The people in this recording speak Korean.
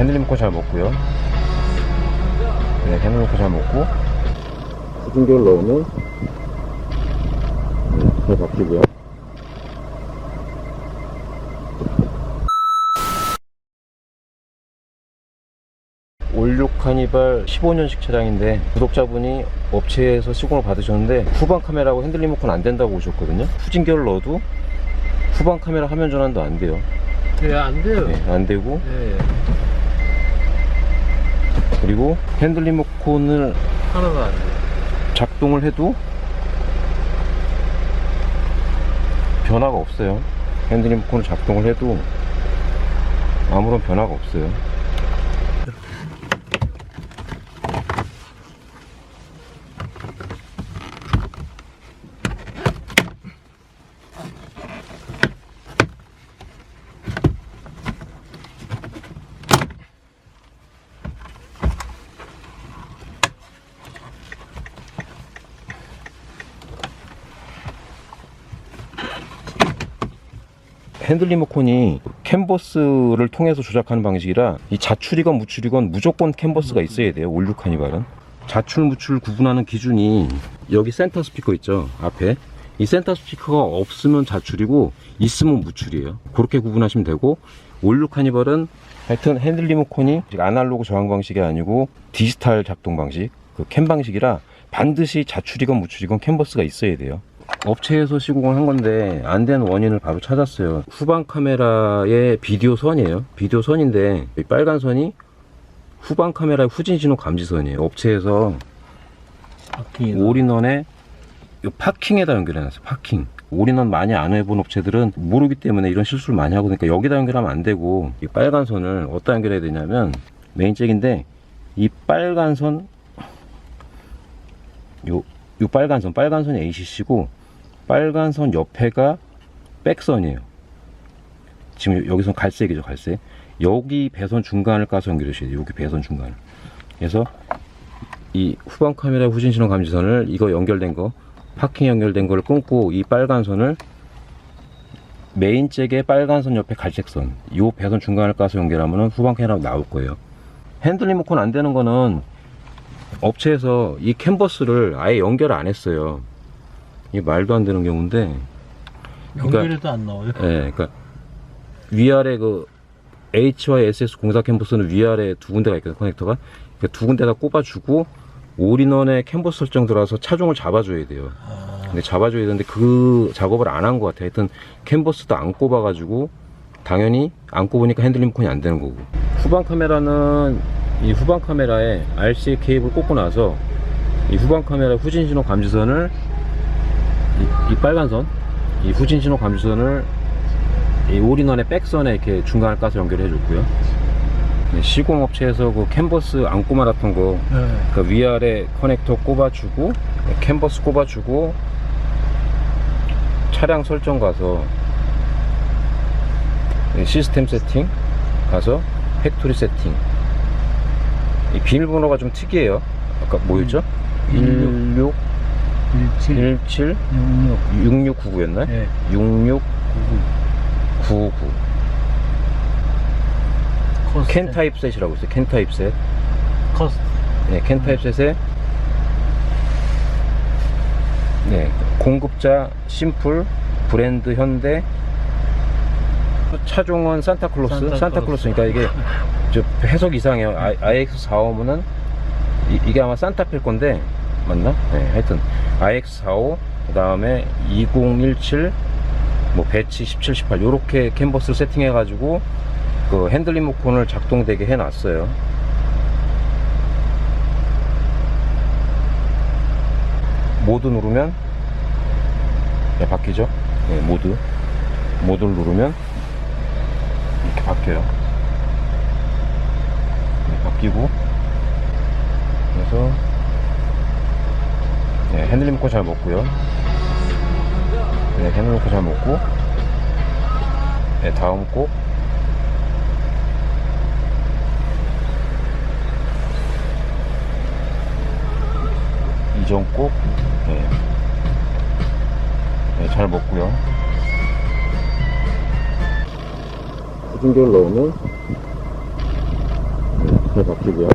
핸들 리모컨 잘 먹고요. 네, 핸들 리모컨 잘 먹고. 후진기를 넣으면, 네, 잘 바뀌고요. 올육 카니발 15년식 차량인데 구독자분이 업체에서 시공을 받으셨는데 후방 카메라하고 핸들 리모컨 안 된다고 오셨거든요. 후진기를 넣어도 후방 카메라 화면 전환도 안 돼요. 네, 안 돼요. 네, 안 되고 네, 그리고 핸들 리모컨을 하나도 안 돼요. 작동을 해도 변화가 없어요. 핸들 리모컨을 작동을 해도 아무런 변화가 없어요. 핸들 리모컨이 캔버스를 통해서 조작하는 방식이라 이 자출이건 무출이건 무조건 캔버스가 있어야 돼요. 올류 카니발은. 자출 무출 구분하는 기준이 여기 센터 스피커 있죠. 앞에. 이 센터 스피커가 없으면 자출이고 있으면 무출이에요. 그렇게 구분하시면 되고 올류 카니발은 하여튼 핸들 리모컨이 아날로그 저항 방식이 아니고 디지털 작동 방식, 그 캔 방식이라 반드시 자출이건 무출이건 캔버스가 있어야 돼요. 업체에서 시공을 한 건데 안 된 원인을 바로 찾았어요. 후방 카메라의 비디오 선이에요. 비디오 선인데 이 빨간 선이 후방 카메라의 후진 신호 감지선이에요. 업체에서 바퀴. 올인원에 이 파킹에다 연결해놨어요. 파킹. 올인원 많이 안 해본 업체들은 모르기 때문에 이런 실수를 많이 하고 그러니까 여기다 연결하면 안 되고 이 빨간 선을 어디다 연결해야 되냐면 메인 잭인데 이 빨간 선 요, 요 빨간 선, 빨간 선이 ACC고 빨간 선 옆에가 백선이에요. 지금 여기서 갈색이죠, 갈색. 여기 배선 중간을 까서 연결하셔야 돼요. 여기 배선 중간을. 그래서 이 후방 카메라 후진 신호 감지선을 이거 연결된 거 파킹 연결된 거를 끊고 이 빨간 선을 메인 잭의 빨간 선 옆에 갈색 선, 요 배선 중간을 까서 연결하면 후방 카메라 나올 거예요. 핸들 리모컨 안 되는 거는 업체에서 이 캔버스를 아예 연결 안 했어요. 이게 말도 안 되는 경우인데, 연결해도 안 나와요. 예, 그러니까 위아래 그 HY SS 공사 캔버스는 위아래 두 군데가 있거든요, 커넥터가. 그두 군데다 꼽아주고 올인원에 캔버스 설정 들어와서 차종을 잡아줘야 돼요. 아, 근데 잡아줘야 되는데 그 작업을 안 한 것 같아요. 하여튼 캔버스도 안 꼽아가지고 당연히 안 꼽으니까 핸들 리모컨이 안 되는 거고. 후방 카메라는 이 후방 카메라에 RCA 케이블 꽂고 나서 이 후방 카메라 후진 신호 감지선을 이, 이 빨간 선, 이 후진 신호 감지선을 이 올인원의 백선에 이렇게 중간을 까서 연결해 줬고요. 네, 시공업체에서 그 캔버스 안 꼽아놨던 거 네. 그 위아래 커넥터 꼽아주고 캔버스 꼽아주고 차량 설정 가서 이 시스템 세팅 가서 팩토리 세팅 이 비밀번호가 좀 특이해요 아까 뭐였죠? 16 17, 17 66. 6699였나요? 네. 6699 커스트. 캔 타입 셋이라고 있어요 캔 타입 셋 커스트. 네, 캔 타입셋에 네, 공급자 심플 브랜드 현대 차종은 산타클로스 산타클로스. 산타클로스니까 이게 저 해석 이상해요 I, IX45는 이, 게 아마 산타페일 건데 맞나? 네, 하여튼 IX45 그 다음에 2017 뭐 배치 17, 18 요렇게 캔버스를 세팅해 가지고 그 핸들 리모컨을 작동되게 해 놨어요. 모드 누르면 네, 바뀌죠? 네, 모드 모드를 누르면 이렇게 바뀌어요. 네, 바뀌고. 그래서 네, 핸들 리모컨 잘 먹고요 네, 핸들 리모컨 잘 먹고 네, 다음 꼭 이전 꼭 네. 네, 잘 먹고요. 후진기를 넣으면 잘 바뀌고요.